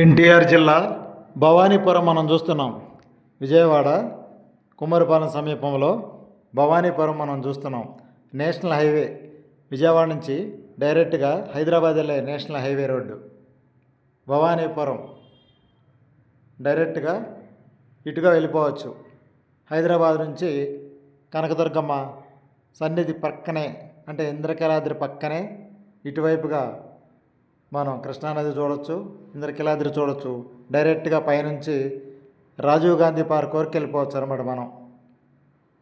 ఎన్టీఆర్ జిల్లా భవానీపురం మనం చూస్తున్నాం. విజయవాడ కుమారపాలెం సమీపంలో భవానీపురం మనం చూస్తున్నాం. నేషనల్ హైవే విజయవాడ నుంచి డైరెక్ట్గా హైదరాబాద్ వెళ్ళే నేషనల్ హైవే రోడ్డు. భవానీపురం డైరెక్ట్గా ఇటుగా వెళ్ళిపోవచ్చు. హైదరాబాద్ నుంచి కనకదుర్గమ్మ సన్నిధి పక్కనే అంటే ఇంద్రకీలాద్రి పక్కనే ఇటువైపుగా మనం కృష్ణానది చూడొచ్చు ఇంద్రకిలాద్రి చూడొచ్చు. డైరెక్ట్గా పైనుంచి రాజీవ్ గాంధీ పార్క్ వరకు వెళ్ళిపోవచ్చు అనమాట మనం.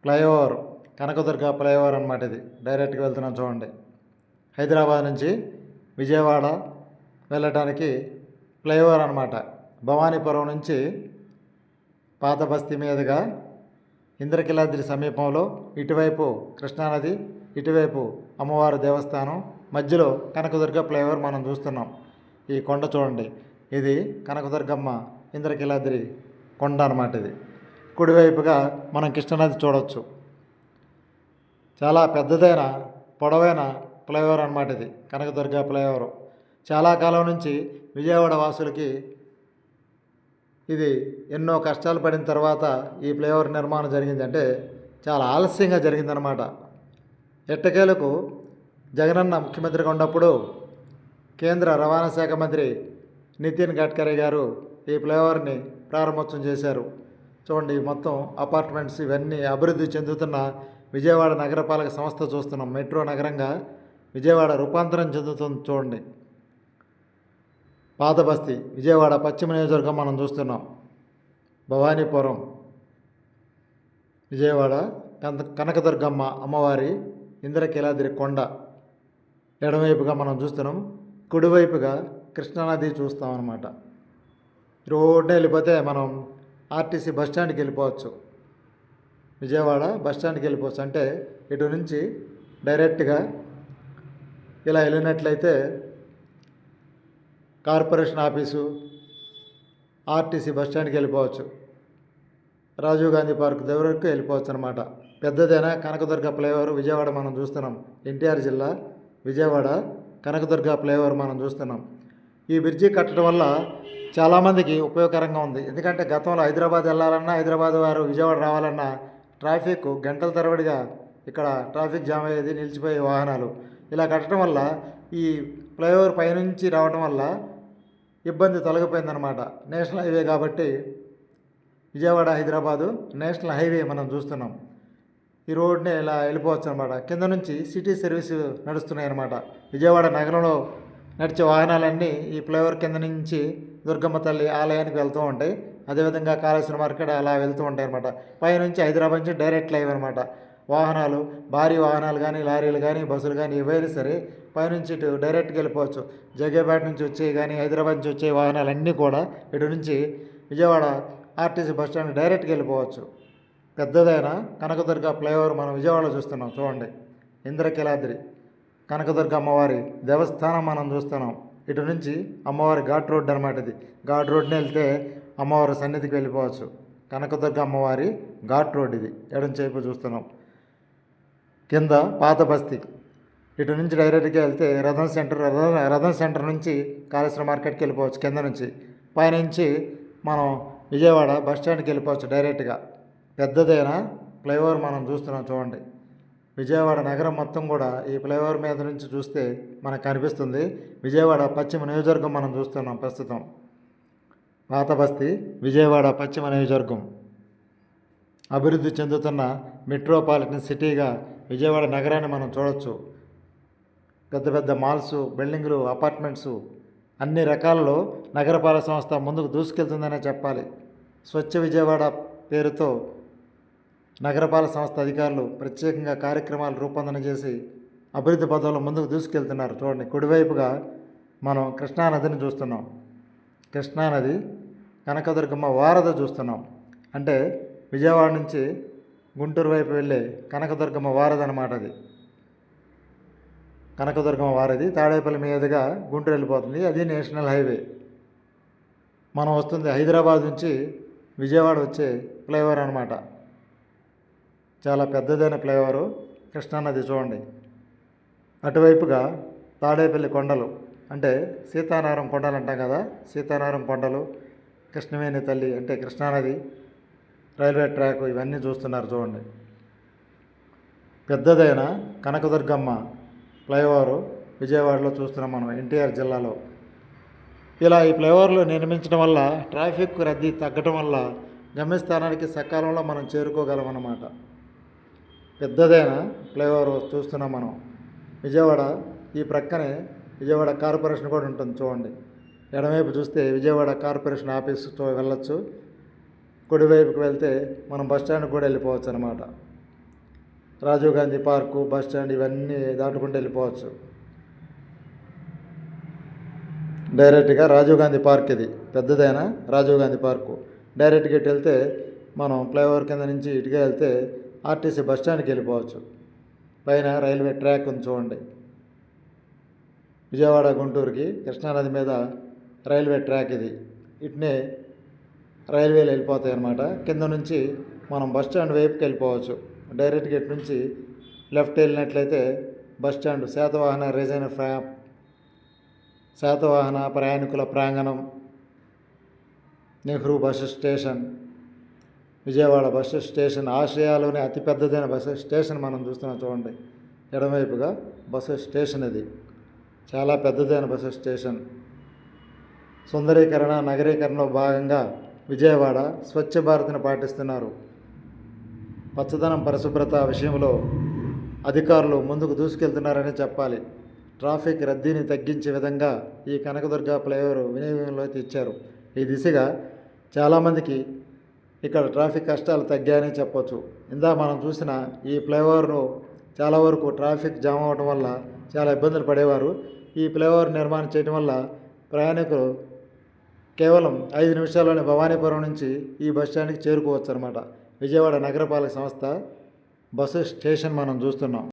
ఫ్లైఓవర్ కనకదుర్గ ఫ్లైఓవర్ అనమాట ఇది. డైరెక్ట్గా వెళ్తున్నాం చూడండి. హైదరాబాద్ నుంచి విజయవాడ వెళ్ళటానికి ఫ్లైఓవర్ అనమాట భవానీపురం నుంచి పాత బస్తీ మీదుగా ఇంద్రకిలాద్రి సమీపంలో ఇటువైపు కృష్ణానది ఇటువైపు అమ్మవారి దేవస్థానం మధ్యలో కనకదుర్గ ఫ్లైఓవర్ మనం చూస్తున్నాం. ఈ కొండ చూడండి. ఇది కనకదుర్గమ్మ ఇంద్రకీలాద్రి కొండ అనమాట ఇది. కుడివైపుగా మనం కృష్ణానది చూడవచ్చు చాలా పెద్దదైన పొడవైన ఫ్లైఓవర్ అనమాట ఇది కనకదుర్గ ఫ్లైఓవర్. చాలా కాలం నుంచి విజయవాడ వాసులకి ఇది ఎన్నో కష్టాలు పడిన తర్వాత ఈ ఫ్లైఓవర్ నిర్మాణం జరిగింది అంటే చాలా ఆలస్యంగా జరిగిందనమాట ఎట్టకేలకు జగనన్న ముఖ్యమంత్రిగా ఉన్నప్పుడు కేంద్ర రవాణా శాఖ మంత్రి నితిన్ గడ్కరీ గారు ఈ ఫ్లైఓవర్ని ప్రారంభోత్సవం చేశారు. చూడండి మొత్తం అపార్ట్మెంట్స్ ఇవన్నీ అభివృద్ధి చెందుతున్న విజయవాడ నగరపాలక సంస్థ చూస్తున్నాం. మెట్రో నగరంగా విజయవాడ రూపాంతరం చెందుతుంది చూడండి. పాత బస్తీ విజయవాడ పశ్చిమ నియోజకవర్గం మనం చూస్తున్నాం. భవానీపురం విజయవాడ కన కనకదుర్గమ్మ అమ్మవారి ఇంద్రకీలాద్రి కొండ. ఎడమవైపుగా మనం చూస్తున్నాం కుడివైపుగా కృష్ణానది చూస్తాం అన్నమాట రోడ్డు వెళ్ళిపోతే మనం ఆర్టీసీ బస్ స్టాండ్కి వెళ్ళిపోవచ్చు. విజయవాడ బస్ స్టాండ్కి వెళ్ళిపోవచ్చు. అంటే ఇటు నుంచి డైరెక్ట్గా ఇలా వెళ్ళినట్లయితే కార్పొరేషన్ ఆఫీసు ఆర్టీసీ బస్ స్టాండ్కి వెళ్ళిపోవచ్చు. రాజీవ్ గాంధీ పార్క్ దగ్గరకు వెళ్ళిపోవచ్చు అనమాట పెద్దదైన కనకదుర్గ ఫ్లైఓవర్ విజయవాడ మనం చూస్తున్నాం. ఎన్టీఆర్ జిల్లా విజయవాడ కనకదుర్గ ఫ్లైఓవర్ మనం చూస్తున్నాం. ఈ బ్రిడ్జి కట్టడం వల్ల చాలామందికి ఉపయోగకరంగా ఉంది. ఎందుకంటే గతంలో హైదరాబాద్ వెళ్ళాలన్నా హైదరాబాద్ వారు విజయవాడ రావాలన్నా ట్రాఫిక్ గంటల తరబడిగా ఇక్కడ ట్రాఫిక్ జామ్ అయ్యేది నిలిచిపోయే వాహనాలు. ఇలా కట్టడం వల్ల ఈ ఫ్లైఓవర్ పైనుంచి రావడం వల్ల ఇబ్బంది తొలగిపోయిందనమాట నేషనల్ హైవే కాబట్టి విజయవాడ హైదరాబాదు నేషనల్ హైవే మనం చూస్తున్నాం. ఈ రోడ్ని ఇలా వెళ్ళిపోవచ్చు అనమాట కింద నుంచి సిటీ సర్వీస్ నడుస్తున్నాయి అనమాట విజయవాడ నగరంలో నడిచే వాహనాలన్నీ ఈ ఫ్లైఓవర్ కింద నుంచి దుర్గమ్మ తల్లి ఆలయానికి వెళ్తూ ఉంటాయి. అదేవిధంగా కాళేశ్వరం మార్కెట్ అలా వెళ్తూ ఉంటాయి అనమాట పైనుంచి హైదరాబాద్ నుంచి డైరెక్ట్ లైవ్ అనమాట. వాహనాలు భారీ వాహనాలు కానీ లారీలు కానీ బస్సులు కానీ ఏవైనా సరే పైనుంచి ఇటు డైరెక్ట్గా వెళ్ళిపోవచ్చు. జగ్గేపేట నుంచి వచ్చే కానీ హైదరాబాద్ నుంచి వచ్చే వాహనాలన్నీ కూడా ఇటు నుంచి విజయవాడ ఆర్టీసీ బస్ స్టాండ్ డైరెక్ట్గా వెళ్ళిపోవచ్చు. పెద్దదైన కనకదుర్గ ఫ్లైఓవర్ మనం విజయవాడలో చూస్తున్నాం చూడండి. ఇంద్రకీలాద్రి కనకదుర్గ అమ్మవారి దేవస్థానం మనం చూస్తున్నాం. ఇటు నుంచి అమ్మవారి ఘాట్ రోడ్ అనమాట ఇది. ఘాట్ రోడ్ని వెళ్తే అమ్మవారి సన్నిధికి వెళ్ళిపోవచ్చు. కనకదుర్గ అమ్మవారి ఘాట్ రోడ్ ఇది. ఎడం చేపు చూస్తున్నాం. కింద పాత బస్తీ. ఇటు నుంచి డైరెక్ట్గా వెళ్తే రథం సెంటర్ రథం రథం సెంటర్ నుంచి కాళేశ్వరం మార్కెట్కి వెళ్ళిపోవచ్చు. కింద నుంచి. పైనుంచి మనం విజయవాడ బస్ స్టాండ్కి వెళ్ళిపోవచ్చు డైరెక్ట్గా. పెద్దదైన? ఫ్లైఓవర్ మనం చూస్తున్నాం చూడండి. విజయవాడ నగరం మొత్తం కూడా ఈ ఫ్లైఓవర్ మీద నుంచి చూస్తే మనకు కనిపిస్తుంది. విజయవాడ పశ్చిమ నియోజకవర్గం మనం చూస్తున్నాం ప్రస్తుతం. పాత బస్తీ విజయవాడ పశ్చిమ నియోజకవర్గం. అభివృద్ధి చెందుతున్న మెట్రోపాలిటన్ సిటీగా విజయవాడ నగరాన్ని మనం చూడొచ్చు. పెద్ద పెద్ద మాల్స్ బిల్డింగులు అపార్ట్మెంట్స్ అన్ని రకాలలో నగరపాలక సంస్థ ముందుకు దూసుకెళ్తుందనే చెప్పాలి. స్వచ్ఛ విజయవాడ పేరుతో నగరపాలక సంస్థ అధికారులు ప్రత్యేకంగా కార్యక్రమాలు రూపొందన చేసి అభివృద్ధి పదంలో ముందుకు దూసుకెళ్తున్నారు. చూడండి కుడివైపుగా మనం కృష్ణానదిని చూస్తున్నాం. కృష్ణానది కనకదుర్గమ్మ వారధి చూస్తున్నాం. అంటే విజయవాడ నుంచి గుంటూరు వైపు వెళ్ళే కనకదుర్గమ్మ వారధి అనమాట అది. కనకదుర్గమ్మ వారధి తాడేపల్లి మీదుగా గుంటూరు వెళ్ళిపోతుంది. అది నేషనల్ హైవే. మనం వస్తుంది హైదరాబాద్ నుంచి విజయవాడ వచ్చే ఫ్లైఓవర్ అనమాట చాలా పెద్దదైన ఫ్లైఓవరు కృష్ణానది చూడండి. అటువైపుగా తాడేపల్లి కొండలు అంటే సీతారారం కొండలు అంటాం కదా సీతారారం కొండలు కృష్ణవేణి తల్లి అంటే కృష్ణానది రైల్వే ట్రాక్ ఇవన్నీ చూస్తున్నారు చూడండి. పెద్దదైన కనకదుర్గమ్మ ఫ్లైఓవరు విజయవాడలో చూస్తున్నాం మనం ఎన్టీఆర్ జిల్లాలో. ఇలా ఈ ఫ్లైఓవర్లు నిర్మించడం వల్ల ట్రాఫిక్ రద్దీ తగ్గడం వల్ల గమ్యస్థానానికి సకాలంలో మనం చేరుకోగలం అన్నమాట పెద్దదైన ఫ్లైఓవర్ చూస్తున్నాం మనం. విజయవాడ ఈ ప్రక్కనే విజయవాడ కార్పొరేషన్ కూడా ఉంటుంది చూడండి. ఎడమవైపు చూస్తే విజయవాడ కార్పొరేషన్ ఆఫీస్తో వెళ్ళొచ్చు. కుడివైపుకి వెళ్తే మనం బస్ స్టాండ్ కూడా వెళ్ళిపోవచ్చు అనమాట Rajiv Gandhi park bus stand ఇవన్నీ దాటుకుంటూ వెళ్ళిపోవచ్చు. డైరెక్ట్గా రాజీవ్ గాంధీ పార్క్ ఇది. పెద్దదైన రాజీవ్ గాంధీ పార్కు. డైరెక్ట్గా ఇటు వెళ్తే మనం ఫ్లైఓవర్ కింద నుంచి ఇటుగా వెళ్తే ఆర్టీసీ బస్ స్టాండ్కి వెళ్ళిపోవచ్చు. పైన రైల్వే ట్రాక్ ఉంది చూడండి. విజయవాడ గుంటూరుకి కృష్ణానది మీద రైల్వే ట్రాక్ ఇది. ఇటునే రైల్వేలు వెళ్ళిపోతాయి అన్నమాట. కింద నుంచి మనం బస్ స్టాండ్ వైపుకి వెళ్ళిపోవచ్చు. డైరెక్ట్గా ఇటు నుంచి లెఫ్ట్ వెళ్ళినట్లయితే బస్ స్టాండ్ శాతవాహన రిజైన్ ఫ్రా శాతవాహన ప్రయాణికుల ప్రాంగణం Nehru bus station Vijayawada bus station ఆసియాలోనే అతిపెద్దదైన బస్సు స్టేషన్ మనం చూస్తున్నాం చూడండి. ఎడమవైపుగా బస్సు స్టేషన్ ఇది. చాలా పెద్దదైన బస్సు స్టేషన్. సుందరీకరణ నగరీకరణలో భాగంగా విజయవాడ స్వచ్ఛ భారత్ని పాటిస్తున్నారు. పచ్చదనం పరిశుభ్రత విషయంలో అధికారులు ముందుకు దూసుకెళ్తున్నారని చెప్పాలి. ట్రాఫిక్ రద్దీని తగ్గించే విధంగా ఈ కనకదుర్గ ఫ్లైఓవర్ వినియోగంలోకి తెచ్చారు ఈ దిశగా చాలామందికి ఇక్కడ ట్రాఫిక్ కష్టాలు తగ్గాయని చెప్పొచ్చు. ఇందా మనం చూసిన ఈ ఫ్లైఓవర్ను చాలా వరకు ట్రాఫిక్ జామ్ అవ్వడం వల్ల చాలా ఇబ్బందులు పడేవారు. ఈ ఫ్లైఓవర్ నిర్మాణం చేయడం వల్ల ప్రయాణికులు కేవలం ఐదు నిమిషాల్లోనే భవానీపురం నుంచి ఈ బస్ స్టాండ్కి చేరుకోవచ్చు అనమాట విజయవాడ నగరపాలక సంస్థ బస్సు స్టేషన్ మనం చూస్తున్నాం.